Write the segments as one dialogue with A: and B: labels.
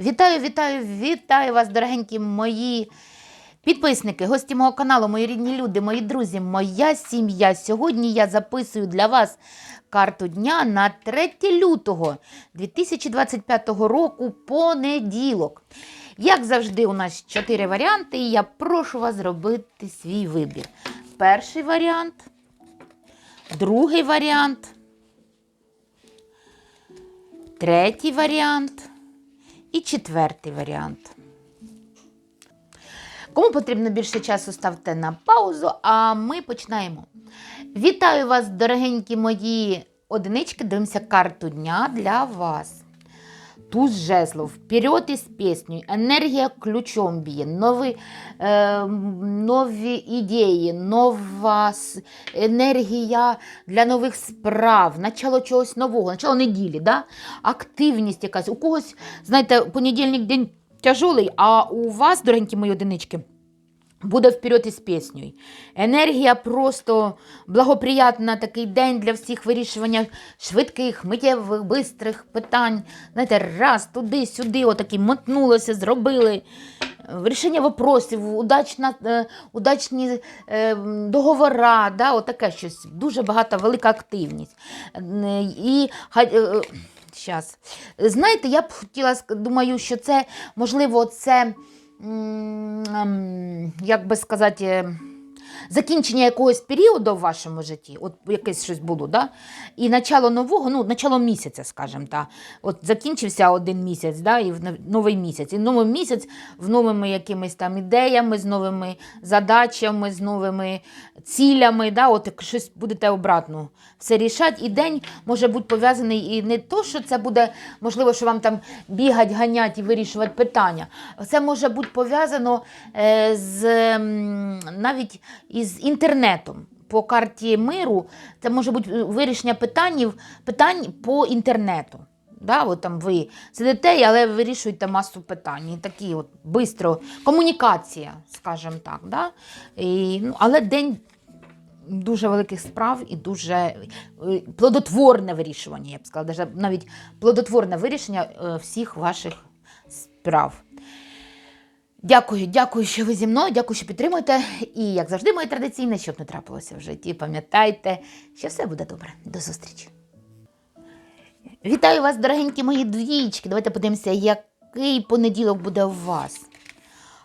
A: Вітаю, вітаю, вітаю вас, дорогенькі мої підписники, гості мого каналу, мої рідні люди, мої друзі, моя сім'я. Сьогодні я записую для вас карту дня на 3 лютого 2025 року понеділок. Як завжди, у нас чотири варіанти, і я прошу вас зробити свій вибір. Перший варіант, другий варіант, третій варіант і четвертий варіант. Кому потрібно більше часу, ставте на паузу, а ми починаємо. Вітаю вас, дорогенькі мої одинички. Дивимося карту дня для вас. Туз жезлов, вперед із піснею, енергія ключом б'є, нові, е, нові ідеї, нова енергія для нових справ, начало чогось нового, начало неділі, да? активність якась. У когось, знаєте, понедільник день тяжолий, а у вас, дорогенькі мої одинички, Буде вперед із піснею. Енергія просто благоприятна такий день для всіх вирішування швидких, миттєвих, бистрих питань. Знаєте, раз, туди, сюди, отакі мотнулося, зробили. Рішення вопросів, удачна, е, удачні е, договора, да, отаке щось. Дуже багата, велика активність. Е, І Щас. Знаєте, я б хотіла думаю, що це, можливо, це як би сказати, закінчення якогось періоду в вашому житті, от якесь щось було, да? і начало нового, ну, начало місяця, скажімо так. От закінчився один місяць, да? і в новий місяць. І новий місяць в новими якимись там ідеями, з новими задачами, з новими цілями, да? от щось будете обратно все рішати. І день може бути пов'язаний і не то, що це буде, можливо, що вам там бігать, ганять і вирішувати питання. Це може бути пов'язано е, з навіть із інтернетом. По карті миру це може бути е, вирішення питань, питань по інтернету. Да, от там ви сидите, але вирішуєте масу питань. Такі от бистро комунікація, скажімо так. Да? І, ну, але день дуже великих справ і дуже е, плодотворне вирішування, я б сказала, навіть плодотворне вирішення е, всіх ваших справ. Дякую, дякую, що ви зі мною, дякую, що підтримуєте. І, як завжди, моє традиційне, щоб не трапилося в житті. Пам'ятайте, що все буде добре. До зустрічі. Вітаю вас, дорогенькі мої двічки. Давайте подивимося, який понеділок буде у вас.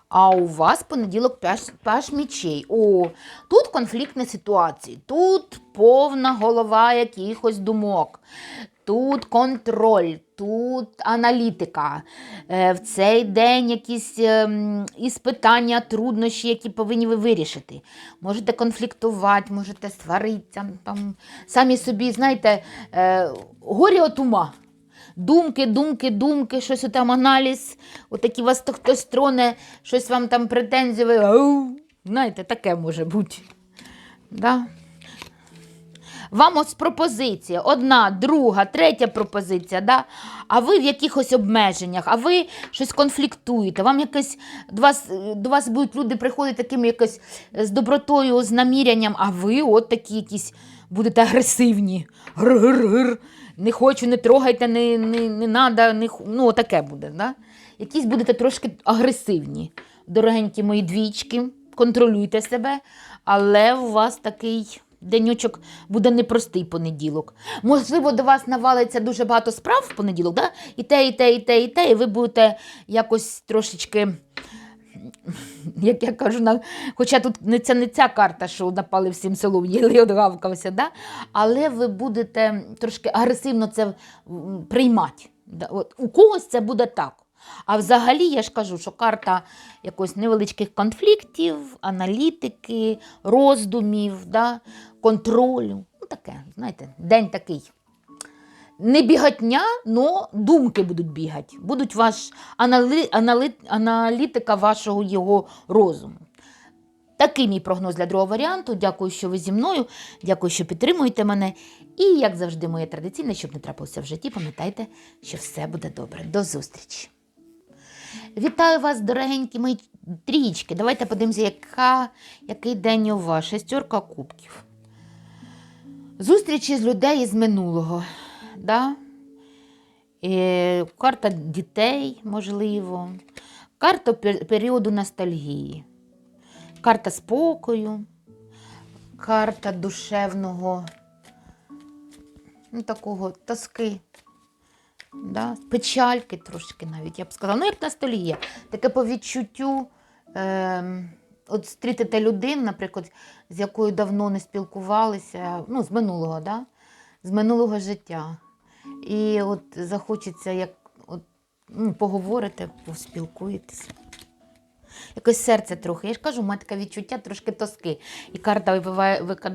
A: А у вас понеділок паш мічей. О, тут конфліктні ситуації, тут повна голова якихось думок, тут контроль, тут аналітика. Е, в цей день якісь ем, іспитання, труднощі, які повинні ви вирішити. Можете конфліктувати, можете сваритися, там, самі собі, знаєте, е, горі от ума. Думки, думки, думки, щось там аналіз, отакі вас то хтось троне, щось вам там претензії, знаєте, таке може бути. Да? Вам ось пропозиція, одна, друга, третя пропозиція, да? а ви в якихось обмеженнях, а ви щось конфліктуєте, вам якось до вас, до вас будуть люди приходити такими якось з добротою, з намірянням, а ви от такі якісь будете агресивні. Гр-гр-гр. Не хочу, не трогайте, не, не, не надо, не, ну таке буде. Да? Якісь будете трошки агресивні. Дорогенькі мої двічки, контролюйте себе, але у вас такий денючок буде непростий понеділок. Можливо, до вас навалиться дуже багато справ в понеділок, да? і те, і те, і те, і те, і ви будете якось трошечки як я кажу, на... хоча тут не це не ця карта, що напали всім селом, їли одгавкався, да? але ви будете трошки агресивно це приймати. От, у когось це буде так. А взагалі я ж кажу, що карта якось невеличких конфліктів, аналітики, роздумів, да? контролю. Ну таке, знаєте, день такий не бігатня, но думки будуть бігати. Будуть ваш анали, анали, аналітика вашого його розуму. Такий мій прогноз для другого варіанту. Дякую, що ви зі мною. Дякую, що підтримуєте мене. І, як завжди, моє традиційне, щоб не трапилося в житті, пам'ятайте, що все буде добре. До зустрічі! Вітаю вас, дорогенькі мої трічки. Давайте подивимося, яка, який день у вас. Шестерка кубків. Зустрічі з людей із минулого. Да? е, карта дітей, можливо, карта періоду ностальгії, карта спокою, карта душевного, ну, такого тоски. Да? Печальки трошки навіть, я б сказала. Ну, як є. Таке по відчуттю. Е, от зустрітите людину, наприклад, з якою давно не спілкувалися, ну, з минулого, да? з минулого життя. І от захочеться, як от, ну, поговорити, поспілкуєтесь. Якось серце трохи. Я ж кажу, мене таке відчуття трошки тоски. І карта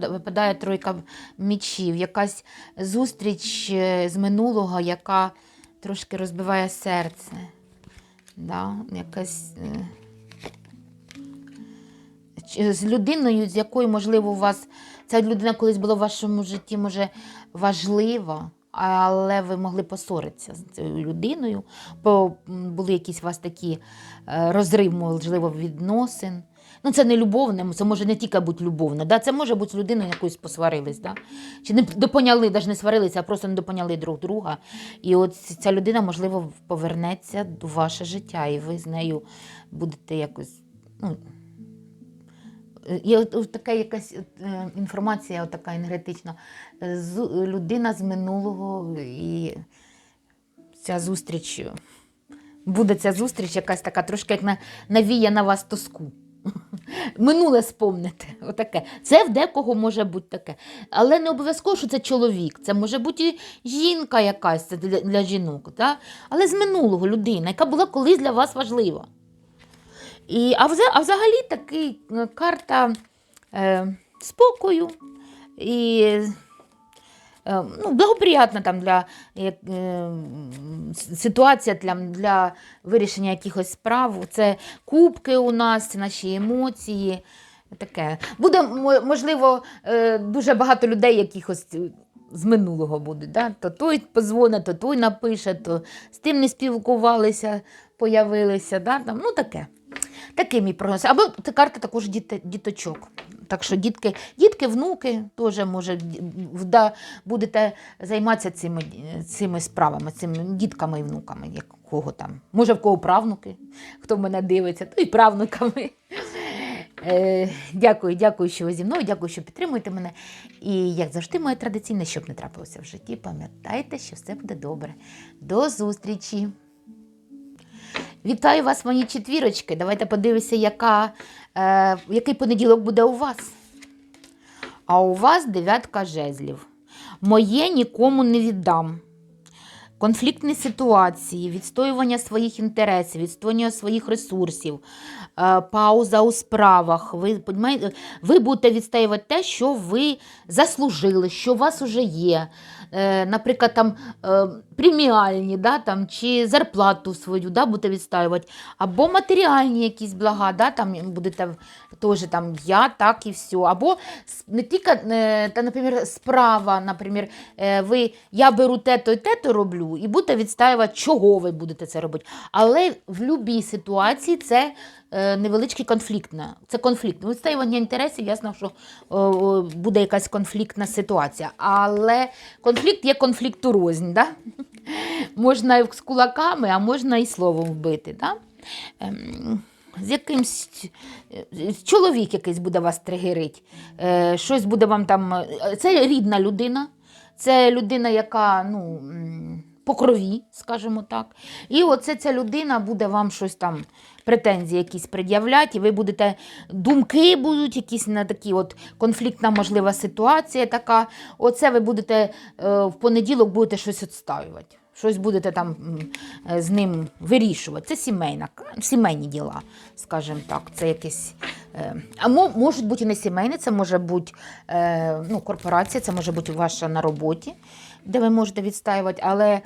A: випадає тройка мічів. Якась зустріч е, з минулого, яка трошки розбиває серце. Да? Якась, е, з людиною, з якою, можливо, у вас ця людина колись була в вашому житті, може, важлива, але ви могли посоритися з цією людиною, бо були якісь у вас такі е, розрив, можливо, відносин. Ну, це не любовне, це може не тільки бути любовне, да? це може бути з людиною, якоюсь посварились. Да? Чи не допоняли, навіть не сварилися, а просто не допоняли друг друга. І от ця людина, можливо, повернеться в ваше життя, і ви з нею будете якось. Ну, Є така якась е, інформація, така енергетична. Е, людина з минулого і ця зустріч. е, Буде ця зустріч якась така трошки як на, навіє на вас тоску. Минуле спомните. Отаке. Це в декого може бути таке. Але не обов'язково, що це чоловік. Це може бути і жінка якась для, для жінок. Да? Але з минулого людина, яка була колись для вас важлива. І, а, а взагалі такий е, карта е, спокою і е, ну, благоприятна там для е, ситуація для, для вирішення якихось справ. Це кубки у нас, це наші емоції. Таке. Буде, можливо, е, дуже багато людей якихось з минулого буде. Да? То той позвонить, то той напише, то з тим не спілкувалися, появилися. Да? Ну таке. Такий мій прогноз. Або це карта також діти, діточок. Так що дітки, дітки, внуки теж може вда, будете займатися цими, цими справами, цими дітками і внуками, як кого там. Може, в кого правнуки, хто мене дивиться, то і правнуками. Е, дякую, дякую, що ви зі мною, дякую, що підтримуєте мене. І як завжди, моє традиційне, щоб не трапилося в житті, пам'ятайте, що все буде добре. До зустрічі! Вітаю вас, мої четвірочки. Давайте подивимося, яка, е, який понеділок буде у вас. А у вас дев'ятка жезлів. Моє нікому не віддам. Конфліктні ситуації, відстоювання своїх інтересів, відстоювання своїх ресурсів, е, пауза у справах. Ви, ви будете відстоювати те, що ви заслужили, що у вас вже є. Е, Наприклад, там е, преміальні, да, там, чи зарплату свою да, будете відстоювати, або матеріальні якісь блага, да, там будете теж там я, так і все. Або не тільки, та, наприклад, справа, наприклад, ви, я беру те-то і те-то роблю, і будете відстоювати, чого ви будете це робити. Але в будь-якій ситуації це е, невеличкий конфлікт. Це конфлікт. Відстоювання інтересів, ясно, що буде якась конфліктна ситуація. Але конфлікт є конфлікту рознь. Да? Можна і з кулаками, а можна і словом вбити. Да? Ем, з якимсь е, чоловік якийсь буде вас тригерить, е, щось буде вам там. Це рідна людина, це людина, яка ну, по крові, скажімо так. І оце ця людина буде вам щось там, претензії якісь пред'являти, і ви будете, думки будуть якісь на такі от конфліктна можлива ситуація така. Оце ви будете е, в понеділок будете щось відстаювати. Щось будете там е, з ним вирішувати. Це сімейна, сімейні діла, скажімо так. Це якесь. е, А можуть бути не сімейні, це може бути ну, корпорація, це може бути ваша на роботі, де ви можете відстаювати, але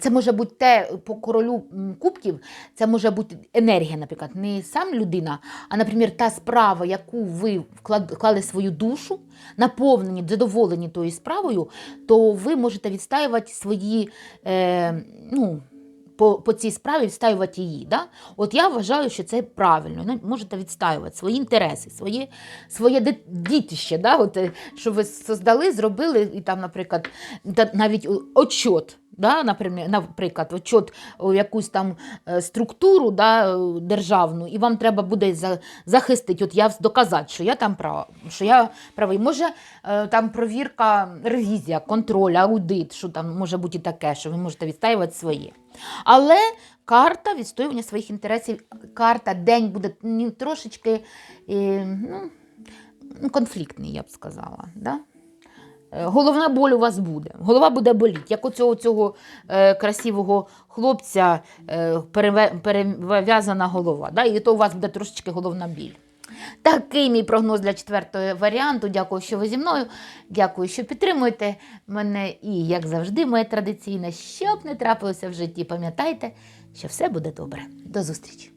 A: це може бути те по королю кубків, це може бути енергія, наприклад, не сам людина, а, наприклад, та справа, яку ви вклали свою душу, наповнені, задоволені тою справою, то ви можете відстаювати свої. Е, ну, по, по цій справі відстаювати її. Да? От я вважаю, що це правильно. Ну, можете відстаювати свої інтереси, своє, своє дітище, да? От, е, що ви создали, зробили, і там, наприклад, навіть о- отчот. Да, наприклад, отчот у якусь там е, структуру да, е, державну, і вам треба буде захистити, от я доказати, що я там права, що я правий. Може е, там провірка, ревізія, контроль, аудит, що там може бути таке, що ви можете відстаювати своє. Але карта відстоювання своїх інтересів, карта день буде трошечки ну, ну, конфліктний, я б сказала. Да? Е, Головна боль у вас буде. Голова буде боліти. Як у цього, цього е, красивого хлопця е, перев'язана голова. Да? І то у вас буде трошечки головна біль. Такий мій прогноз для четвертого варіанту. Дякую, що ви зі мною. Дякую, що підтримуєте мене. І, як завжди, моє традиційне, щоб не трапилося в житті, пам'ятайте, що все буде добре. До зустрічі!